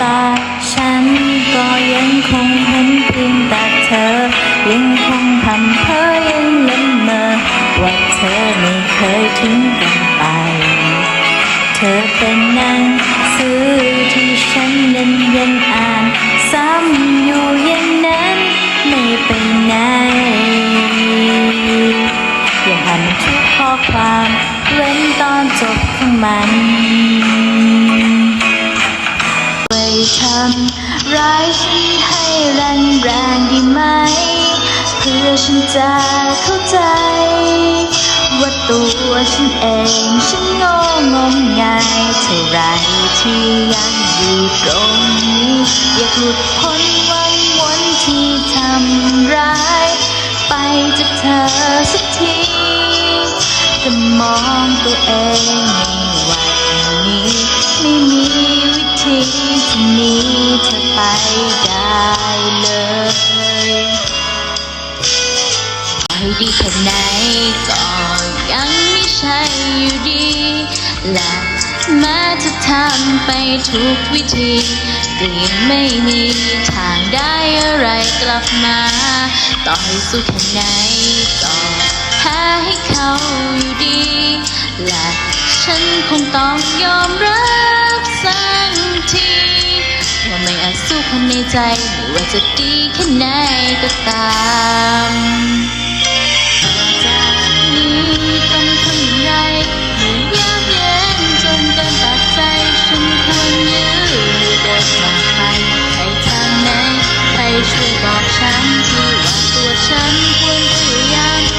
ตา ฉันก็ยังคงเห็นเพียงแต่เธอ ยังคงทำเพ้อยังละเมอว่าเธอไม่เคยทิ้งกันไป เธอเป็นนังสือที่ฉันยังยังอ่านซ้ำอยู่อย่างนั้นไม่ไปไหน อย่าหันทุกข้อความเว้นตอนจบของมัน ทำร้ายฉันให้แรงแรงดีไหม เพื่อฉันจะเข้าใจ ว่าตัวฉันเองฉันโง่งมงายเท่าไรที่ยังอยู่ตรงนี้ อยากหลุดพ้นวังวนที่ทำร้าย ไปจากเธอสักทีจะมองตัวเอง ไปได้เลยไปดีแค่ไหนก็ยังไม่ใช่อยู่ดีและแม้จะทำไปทุกวิธีก็ยังไม่มีทางได้อะไรกลับมา ต่อให้สู้แค่ไหนก็แพ้ให้เขาอยู่ดี และฉันคงต้องยอมรับ อาจสู้คนในใจไม่ว่าจะดีแค่ไหนก็ตามจากนี้ต้องทำไรเมื่อยากเย็นจนเกินตัดใจฉันควรยืนหรือเดินจากไปไปทางไหนใครช่วยบอกฉันทีว่าตัวฉันควรจะ